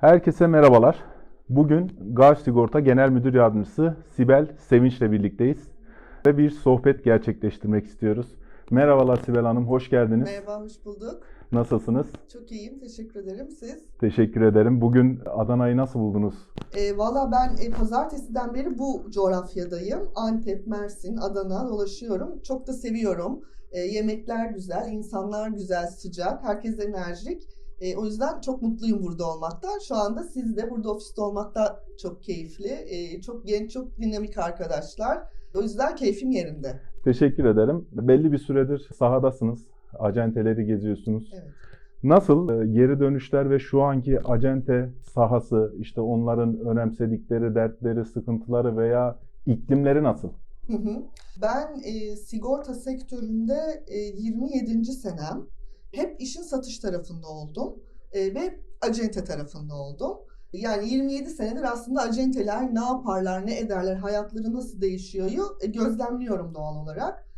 Herkese merhabalar. Bugün Gaj Sigorta Genel Müdür Yardımcısı Sibel Sevinç'le birlikteyiz ve bir sohbet gerçekleştirmek istiyoruz. Merhabalar Sibel Hanım, hoş geldiniz. Merhaba, hoş bulduk. Nasılsınız? Çok iyiyim, teşekkür ederim. Siz? Teşekkür ederim. Bugün Adana'yı nasıl buldunuz? E, Valla ben e, pazartesiden beri bu coğrafyadayım. Antep, Mersin, Adana dolaşıyorum. Çok da seviyorum. E, yemekler güzel, insanlar güzel, sıcak, herkes enerjik. E, o yüzden çok mutluyum burada olmaktan. Şu anda siz de burada ofiste olmak da çok keyifli. E, çok genç, çok dinamik arkadaşlar. O yüzden keyfim yerinde. Teşekkür ederim. Belli bir süredir sahadasınız. Acenteleri geziyorsunuz. Evet. Nasıl e, geri dönüşler ve şu anki acente sahası, işte onların önemsedikleri dertleri, sıkıntıları veya iklimleri nasıl? Hı hı. Ben e, sigorta sektöründe e, 27. senem. Hep işin satış tarafında oldum e, ve acente tarafında oldum. Yani 27 senedir aslında acenteler ne yaparlar, ne ederler, hayatları nasıl değişiyor e, gözlemliyorum doğal olarak.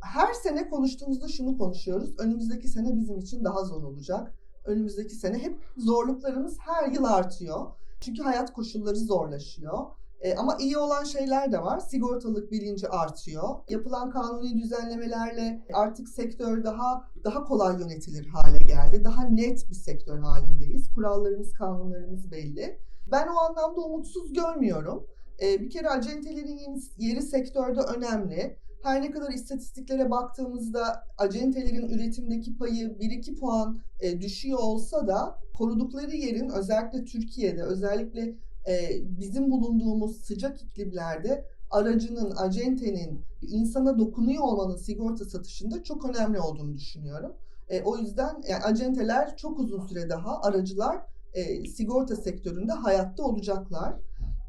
Her sene konuştuğumuzda şunu konuşuyoruz. Önümüzdeki sene bizim için daha zor olacak. Önümüzdeki sene hep zorluklarımız her yıl artıyor. Çünkü hayat koşulları zorlaşıyor. E, ama iyi olan şeyler de var. Sigortalık bilinci artıyor. Yapılan kanuni düzenlemelerle artık sektör daha daha kolay yönetilir hale geldi. Daha net bir sektör halindeyiz. Kurallarımız, kanunlarımız belli. Ben o anlamda umutsuz görmüyorum. E, bir kere acentelerin yeri sektörde önemli. Her ne kadar istatistiklere baktığımızda acentelerin üretimdeki payı 1-2 puan e, düşüyor olsa da korudukları yerin özellikle Türkiye'de özellikle e, bizim bulunduğumuz sıcak iklimlerde aracının, acentenin insana dokunuyor olmanın sigorta satışında çok önemli olduğunu düşünüyorum. E, o yüzden yani acenteler çok uzun süre daha aracılar e, sigorta sektöründe hayatta olacaklar.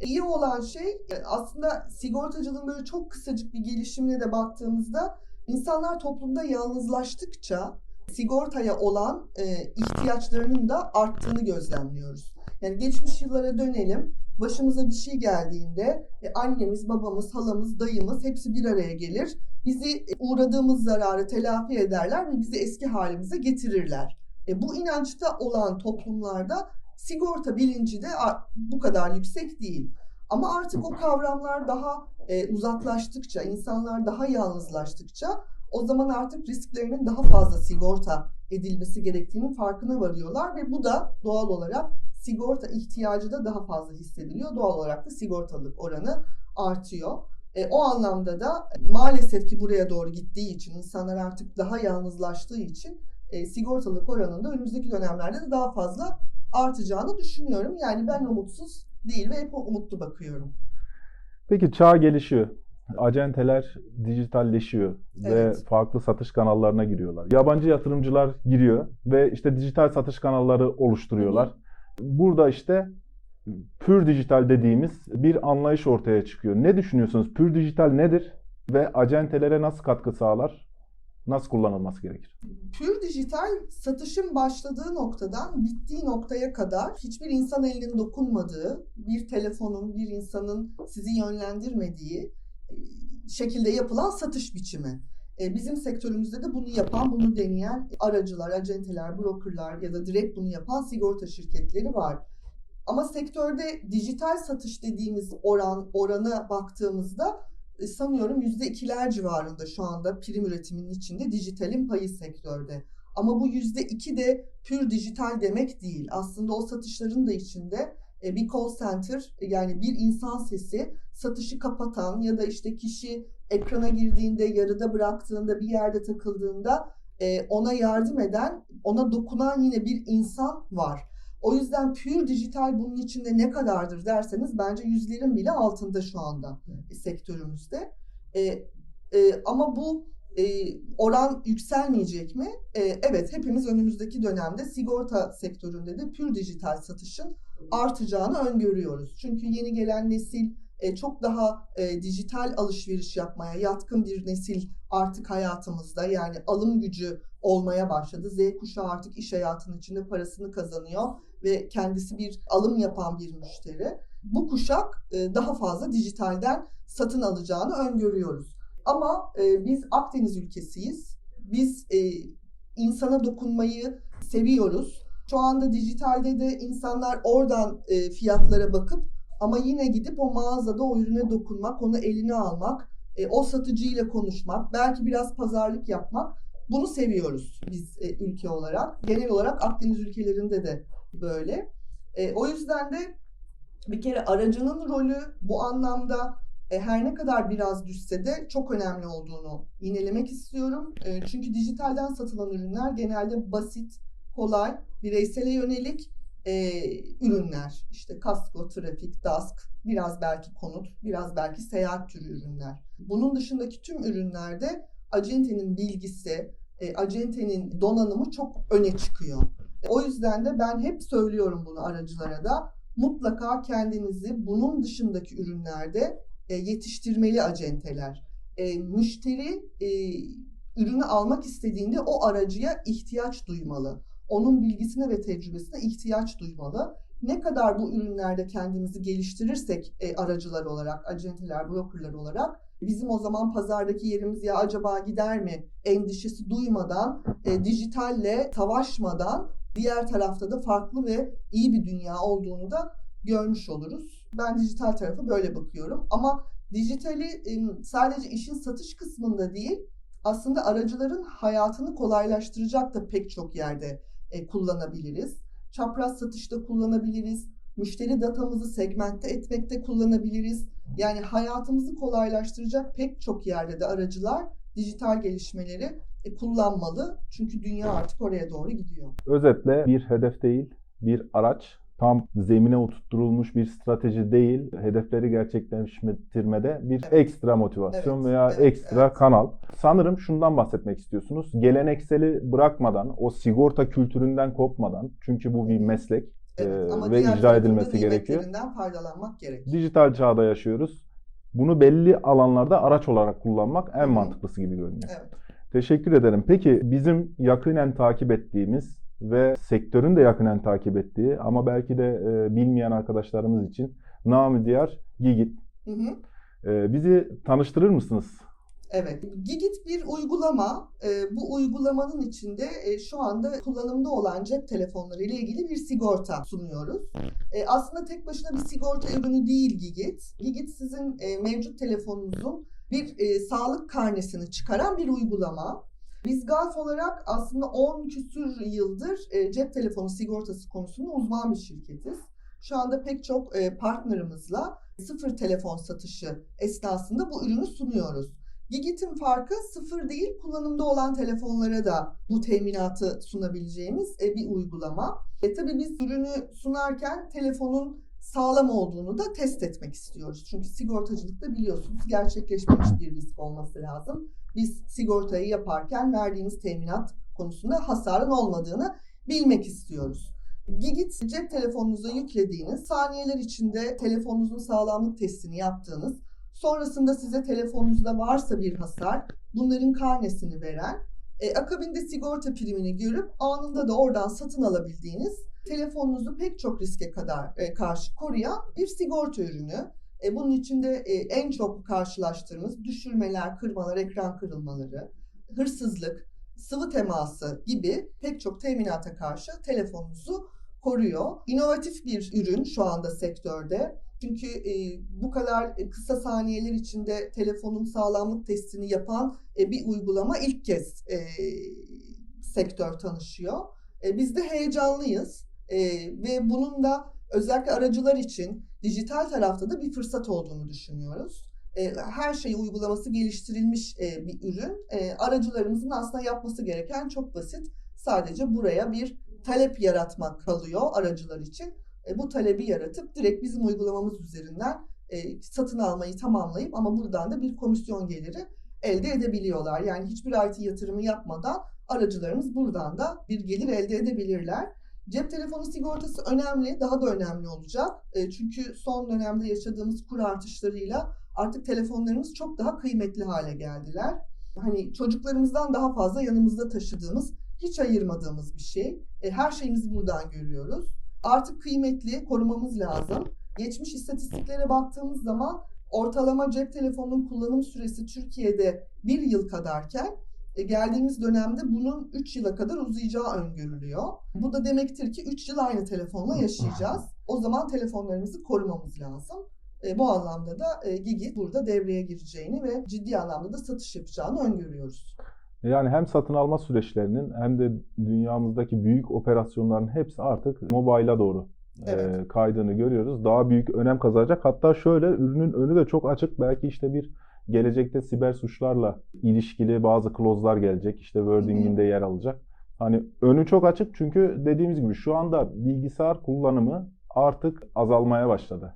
İyi olan şey e, aslında sigortacılığın böyle çok kısacık bir gelişimine de baktığımızda insanlar toplumda yalnızlaştıkça sigortaya olan e, ihtiyaçlarının da arttığını gözlemliyoruz. Yani geçmiş yıllara dönelim. Başımıza bir şey geldiğinde e, annemiz, babamız, halamız, dayımız hepsi bir araya gelir. Bizi e, uğradığımız zararı telafi ederler ve bizi eski halimize getirirler. E, bu inançta olan toplumlarda sigorta bilinci de bu kadar yüksek değil. Ama artık o kavramlar daha e, uzaklaştıkça, insanlar daha yalnızlaştıkça o zaman artık risklerinin daha fazla sigorta edilmesi gerektiğinin farkına varıyorlar ve bu da doğal olarak sigorta ihtiyacı da daha fazla hissediliyor. Doğal olarak da sigortalık oranı artıyor. E, o anlamda da maalesef ki buraya doğru gittiği için insanlar artık daha yalnızlaştığı için e, sigortalık oranında önümüzdeki dönemlerde de daha fazla artacağını düşünüyorum. Yani ben umutsuz değil ve hep umutlu bakıyorum. Peki çağ gelişiyor. Acenteler dijitalleşiyor ve Evet. farklı satış kanallarına giriyorlar. Yabancı yatırımcılar giriyor ve işte dijital satış kanalları oluşturuyorlar. Burada işte pür dijital dediğimiz bir anlayış ortaya çıkıyor. Ne düşünüyorsunuz? Pür dijital nedir ve acentelere nasıl katkı sağlar? Nasıl kullanılması gerekir? Pür dijital satışın başladığı noktadan bittiği noktaya kadar hiçbir insan elinin dokunmadığı, bir telefonun, bir insanın sizi yönlendirmediği şekilde yapılan satış biçimi. E, Bizim sektörümüzde de bunu yapan, bunu deneyen aracılar, acenteler, brokerlar ya da direkt bunu yapan sigorta şirketleri var. Ama sektörde dijital satış dediğimiz oran orana baktığımızda e, sanıyorum yüzde ikiler civarında şu anda prim üretiminin içinde dijitalin payı sektörde. Ama bu yüzde iki de pür dijital demek değil. Aslında o satışların da içinde bir call center e, yani bir insan sesi satışı kapatan ya da işte kişi ekrana girdiğinde yarıda bıraktığında bir yerde takıldığında e, ona yardım eden ona dokunan yine bir insan var. O yüzden pür dijital bunun içinde ne kadardır derseniz bence yüzlerin bile altında şu anda e, sektörümüzde. E, e, ama bu e, oran yükselmeyecek mi? E, evet, hepimiz önümüzdeki dönemde sigorta sektöründe de pür dijital satışın artacağını öngörüyoruz. Çünkü yeni gelen nesil e, çok daha e, dijital alışveriş yapmaya yatkın bir nesil artık hayatımızda. Yani alım gücü olmaya başladı. Z kuşağı artık iş hayatının içinde parasını kazanıyor ve kendisi bir alım yapan bir müşteri. Bu kuşak e, daha fazla dijitalden satın alacağını öngörüyoruz. Ama biz Akdeniz ülkesiyiz. Biz insana dokunmayı seviyoruz. Şu anda dijitalde de insanlar oradan e, fiyatlara bakıp ama yine gidip o mağazada o ürüne dokunmak, onu eline almak, e, o satıcıyla konuşmak, belki biraz pazarlık yapmak bunu seviyoruz biz e, ülke olarak. Genel olarak Akdeniz ülkelerinde de böyle. E, o yüzden de bir kere aracının rolü bu anlamda e, her ne kadar biraz düşse de çok önemli olduğunu yinelemek istiyorum. E, çünkü dijitalden satılan ürünler genelde basit, kolay, bireysele yönelik e, ürünler. İşte kasko, trafik, DASK, biraz belki konut, biraz belki seyahat türü ürünler. Bunun dışındaki tüm ürünlerde acentenin bilgisi, e, acentenin donanımı çok öne çıkıyor. O yüzden de ben hep söylüyorum bunu aracılara da mutlaka kendinizi bunun dışındaki ürünlerde e, yetiştirmeli acenteler. E, müşteri e, ürünü almak istediğinde o aracıya ihtiyaç duymalı. Onun bilgisine ve tecrübesine ihtiyaç duymalı. Ne kadar bu ürünlerde kendimizi geliştirirsek e, aracılar olarak, acenteler, brokerlar olarak bizim o zaman pazardaki yerimiz ya acaba gider mi endişesi duymadan, e, dijitalle savaşmadan diğer tarafta da farklı ve iyi bir dünya olduğunu da görmüş oluruz. Ben dijital tarafa böyle bakıyorum ama dijitali sadece işin satış kısmında değil aslında aracıların hayatını kolaylaştıracak da pek çok yerde e, kullanabiliriz. Çapraz satışta kullanabiliriz. Müşteri datamızı segmente etmekte kullanabiliriz. Yani hayatımızı kolaylaştıracak pek çok yerde de aracılar dijital gelişmeleri e, kullanmalı. Çünkü dünya artık oraya doğru gidiyor. Özetle bir hedef değil, bir araç. Tam zemine oturtturulmuş bir strateji değil, hedefleri gerçekleştirmede bir ekstra motivasyon Evet, veya evet, ekstra evet. kanal. Sanırım şundan bahsetmek istiyorsunuz. Gelenekseli bırakmadan, o sigorta kültüründen kopmadan, çünkü bu bir meslek Evet, ama ve icra edilmesi gerekiyor. faydalanmak gerek. Dijital çağda yaşıyoruz. Bunu belli alanlarda araç olarak kullanmak en hı. mantıklısı gibi görünüyor. Evet. Teşekkür ederim. Peki bizim yakinen takip ettiğimiz ve sektörün de yakinen takip ettiği ama belki de e, bilmeyen arkadaşlarımız için namı diğer Gigit. Hı hı. E, bizi tanıştırır mısınız? Evet. Gigit bir uygulama. Ee, bu uygulamanın içinde e, şu anda kullanımda olan cep telefonları ile ilgili bir sigorta sunuyoruz. E, aslında tek başına bir sigorta ürünü değil Gigit. Gigit sizin e, mevcut telefonunuzun bir e, sağlık karnesini çıkaran bir uygulama. Biz Galf olarak aslında 10 küsür yıldır e, cep telefonu sigortası konusunda uzman bir şirketiz. Şu anda pek çok e, partnerimizle sıfır telefon satışı esnasında bu ürünü sunuyoruz. Gigit'in farkı sıfır değil kullanımda olan telefonlara da bu teminatı sunabileceğimiz e, bir uygulama. E, tabii biz ürünü sunarken telefonun sağlam olduğunu da test etmek istiyoruz. Çünkü sigortacılıkta biliyorsunuz gerçekleşmemiş bir risk olması lazım. Biz sigortayı yaparken verdiğimiz teminat konusunda hasarın olmadığını bilmek istiyoruz. Gigit cep telefonunuza yüklediğiniz saniyeler içinde telefonunuzun sağlamlık testini yaptığınız Sonrasında size telefonunuzda varsa bir hasar bunların karnesini veren, e, akabinde sigorta primini görüp anında da oradan satın alabildiğiniz telefonunuzu pek çok riske kadar e, karşı koruyan bir sigorta ürünü. E, bunun içinde e, en çok karşılaştığımız düşürmeler, kırmalar, ekran kırılmaları, hırsızlık, sıvı teması gibi pek çok teminata karşı telefonunuzu koruyor. İnovatif bir ürün şu anda sektörde. Çünkü e, bu kadar e, kısa saniyeler içinde telefonun sağlamlık testini yapan e, bir uygulama ilk kez e, sektör tanışıyor. E, biz de heyecanlıyız E, ve bunun da özellikle aracılar için dijital tarafta da bir fırsat olduğunu düşünüyoruz. E, her şey uygulaması geliştirilmiş e, bir ürün. E, aracılarımızın aslında yapması gereken çok basit. Sadece buraya bir talep yaratmak kalıyor aracılar için. Bu talebi yaratıp direkt bizim uygulamamız üzerinden satın almayı tamamlayıp ama buradan da bir komisyon geliri elde edebiliyorlar. Yani hiçbir IT yatırımı yapmadan aracılarımız buradan da bir gelir elde edebilirler. Cep telefonu sigortası önemli, daha da önemli olacak. E, çünkü son dönemde yaşadığımız kur artışlarıyla artık telefonlarımız çok daha kıymetli hale geldiler. Hani çocuklarımızdan daha fazla yanımızda taşıdığımız, hiç ayırmadığımız bir şey. E, her şeyimizi buradan görüyoruz artık kıymetli, korumamız lazım. Geçmiş istatistiklere baktığımız zaman ortalama cep telefonunun kullanım süresi Türkiye'de bir yıl kadarken geldiğimiz dönemde bunun 3 yıla kadar uzayacağı öngörülüyor. Bu da demektir ki 3 yıl aynı telefonla yaşayacağız. O zaman telefonlarımızı korumamız lazım. E, bu anlamda da e, Gigi burada devreye gireceğini ve ciddi anlamda da satış yapacağını öngörüyoruz. Yani hem satın alma süreçlerinin hem de dünyamızdaki büyük operasyonların hepsi artık mobile'a doğru e, Evet. kaydığını görüyoruz. Daha büyük önem kazanacak. Hatta şöyle ürünün önü de çok açık. Belki işte bir gelecekte siber suçlarla ilişkili bazı klozlar gelecek. İşte wording'in de yer alacak. Hani önü çok açık çünkü dediğimiz gibi şu anda bilgisayar kullanımı artık azalmaya başladı.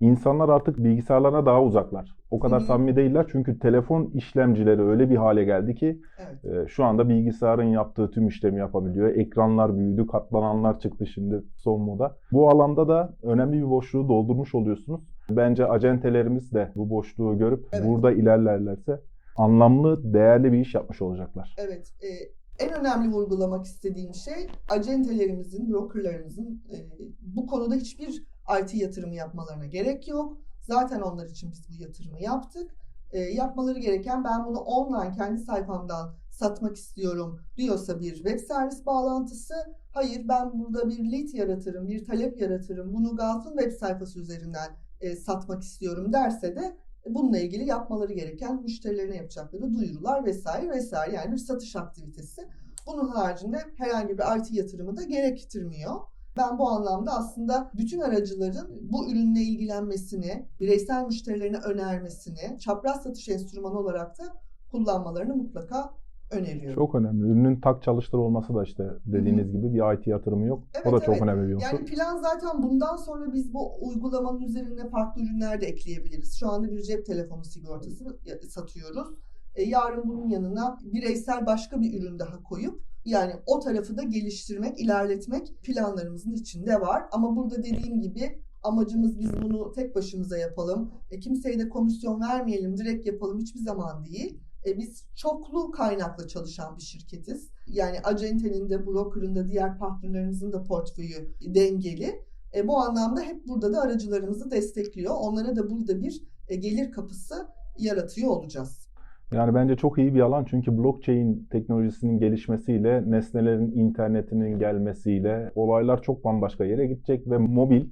İnsanlar artık bilgisayarlarına daha uzaklar. O kadar Hı hı. samimi değiller çünkü telefon işlemcileri öyle bir hale geldi ki Evet. ee, Şu anda bilgisayarın yaptığı tüm işlemi yapabiliyor. Ekranlar büyüdü, katlananlar çıktı şimdi son moda. Bu alanda da önemli bir boşluğu doldurmuş oluyorsunuz. Bence acentelerimiz de bu boşluğu görüp Evet. burada ilerlerlerse anlamlı, değerli bir iş yapmış olacaklar. Evet. e, en önemli vurgulamak istediğim şey acentelerimizin, brokerlarımızın e, bu konuda hiçbir IT yatırımı yapmalarına gerek yok. Zaten onlar için biz bu yatırımı yaptık. E, yapmaları gereken ben bunu online kendi sayfamdan satmak istiyorum diyorsa bir web servis bağlantısı. Hayır ben burada bir lead yaratırım, bir talep yaratırım. Bunu Galp'ın web sayfası üzerinden e, satmak istiyorum derse de bununla ilgili yapmaları gereken müşterilerine yapacakları duyurular vesaire vesaire yani bir satış aktivitesi. Bunun haricinde herhangi bir IT yatırımı da gerektirmiyor. Ben bu anlamda aslında bütün aracıların bu ürünle ilgilenmesini, bireysel müşterilerine önermesini, çapraz satış enstrümanı olarak da kullanmalarını mutlaka öneriyorum. Çok önemli. Ürünün tak çalıştır olması da işte dediğiniz gibi bir IT yatırımı yok. o Evet, da çok evet. önemli bir unsur. Yani plan zaten bundan sonra biz bu uygulamanın üzerine farklı ürünler de ekleyebiliriz. Şu anda bir cep telefonu sigortası satıyoruz. E, yarın bunun yanına bireysel başka bir ürün daha koyup yani o tarafı da geliştirmek, ilerletmek planlarımızın içinde var. Ama burada dediğim gibi amacımız biz bunu tek başımıza yapalım. E, kimseye de komisyon vermeyelim, direkt yapalım hiçbir zaman değil. E, biz çoklu kaynakla çalışan bir şirketiz. Yani acentenin de, broker'ın da, diğer partnerlerimizin de portföyü dengeli. E, bu anlamda hep burada da aracılarımızı destekliyor. Onlara da burada bir e, gelir kapısı yaratıyor olacağız. Yani bence çok iyi bir alan çünkü blockchain teknolojisinin gelişmesiyle, nesnelerin internetinin gelmesiyle olaylar çok bambaşka yere gidecek ve mobil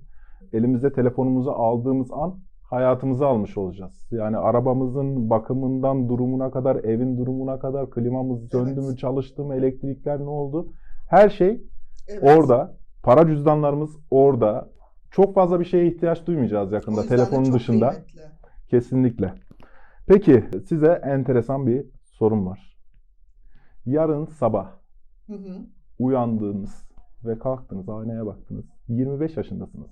elimizde telefonumuzu aldığımız an hayatımızı almış olacağız. Yani arabamızın bakımından durumuna kadar, evin durumuna kadar, klimamız söndü Evet. mü, çalıştı mı, elektrikler ne oldu? Her şey Evet. orada. Para cüzdanlarımız orada. Çok fazla bir şeye ihtiyaç duymayacağız yakında telefonun dışında. kıymetli. Kesinlikle. Peki size enteresan bir sorum var. Yarın sabah Hı hı. uyandığınız ve kalktınız, aynaya baktınız. 25 yaşındasınız.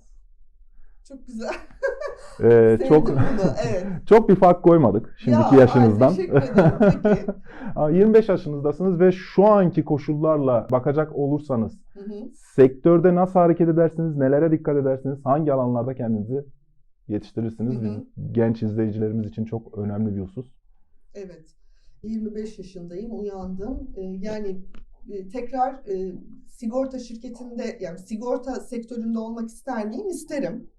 Çok güzel. Ee, çok. Evet. çok bir fark koymadık şimdiki Ya, yaşınızdan. ay, teşekkür ederim. Peki. Ama 25 yaşınızdasınız ve şu anki koşullarla bakacak olursanız Hı hı. sektörde nasıl hareket edersiniz, nelere dikkat edersiniz, hangi alanlarda kendinizi yetiştirirsiniz? Hı hı. Biz genç izleyicilerimiz için çok önemli bir husus. Evet. 25 yaşındayım, uyandım. Ee, yani e, tekrar e, sigorta şirketinde, yani sigorta sektöründe olmak ister miyim? İsterim.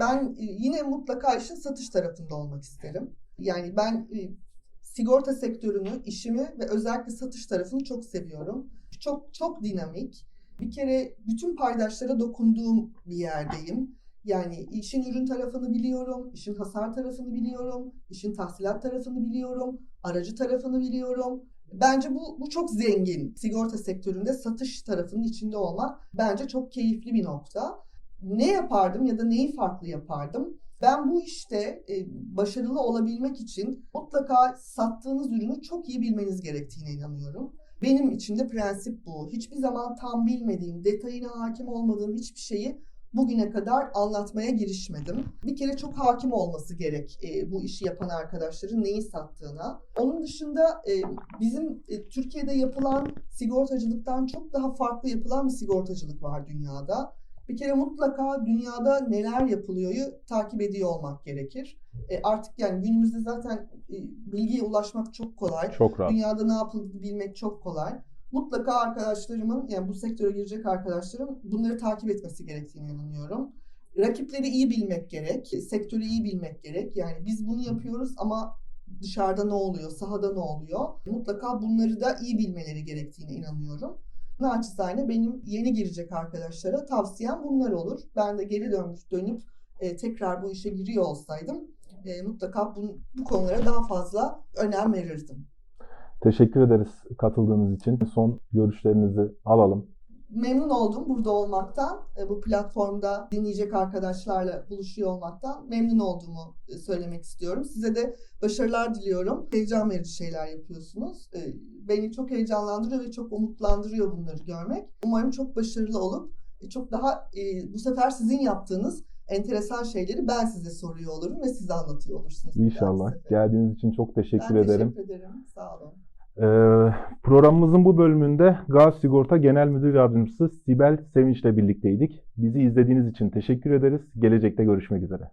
Ben e, yine mutlaka işin satış tarafında olmak isterim. Yani ben e, sigorta sektörünü, işimi ve özellikle satış tarafını çok seviyorum. Çok çok dinamik. Bir kere bütün paydaşlara dokunduğum bir yerdeyim. Yani işin ürün tarafını biliyorum, işin hasar tarafını biliyorum, işin tahsilat tarafını biliyorum, aracı tarafını biliyorum. Bence bu, bu çok zengin. Sigorta sektöründe satış tarafının içinde olmak bence çok keyifli bir nokta. Ne yapardım ya da neyi farklı yapardım? Ben bu işte e, başarılı olabilmek için mutlaka sattığınız ürünü çok iyi bilmeniz gerektiğine inanıyorum. Benim için de prensip bu. Hiçbir zaman tam bilmediğim, detayına hakim olmadığım hiçbir şeyi bugüne kadar anlatmaya girişmedim. Bir kere çok hakim olması gerek e, bu işi yapan arkadaşların neyi sattığına. Onun dışında e, bizim e, Türkiye'de yapılan sigortacılıktan çok daha farklı yapılan bir sigortacılık var dünyada. Bir kere mutlaka dünyada neler yapılıyoryu takip ediyor olmak gerekir. E, artık yani günümüzde zaten e, bilgiye ulaşmak çok kolay. Çok rahat. Dünyada ne yapıldığını bilmek çok kolay. Mutlaka arkadaşlarımın yani bu sektöre girecek arkadaşlarım bunları takip etmesi gerektiğine inanıyorum. Rakipleri iyi bilmek gerek, sektörü iyi bilmek gerek. Yani biz bunu yapıyoruz ama dışarıda ne oluyor, sahada ne oluyor. Mutlaka bunları da iyi bilmeleri gerektiğine inanıyorum. Naçizane benim yeni girecek arkadaşlara tavsiyem bunlar olur. Ben de geri dönmüş dönüp e, tekrar bu işe giriyor olsaydım e, mutlaka bu, bu konulara daha fazla önem verirdim. Teşekkür ederiz katıldığınız için. Son görüşlerinizi alalım. Memnun oldum burada olmaktan, e, bu platformda dinleyecek arkadaşlarla buluşuyor olmaktan memnun olduğumu e, söylemek istiyorum. Size de başarılar diliyorum. Heyecan verici şeyler yapıyorsunuz. E, Beni çok heyecanlandırıyor ve çok umutlandırıyor bunları görmek. Umarım çok başarılı olup çok daha bu sefer sizin yaptığınız enteresan şeyleri ben size soruyor olurum ve size anlatıyor olursunuz. İnşallah. Geldiğiniz için çok teşekkür ben ederim. teşekkür ederim. Sağ olun. Ee, programımızın bu bölümünde Gaz Sigorta Genel Müdür Yardımcısı Sibel Sevinç'le birlikteydik. Bizi izlediğiniz için teşekkür ederiz. Gelecekte görüşmek üzere.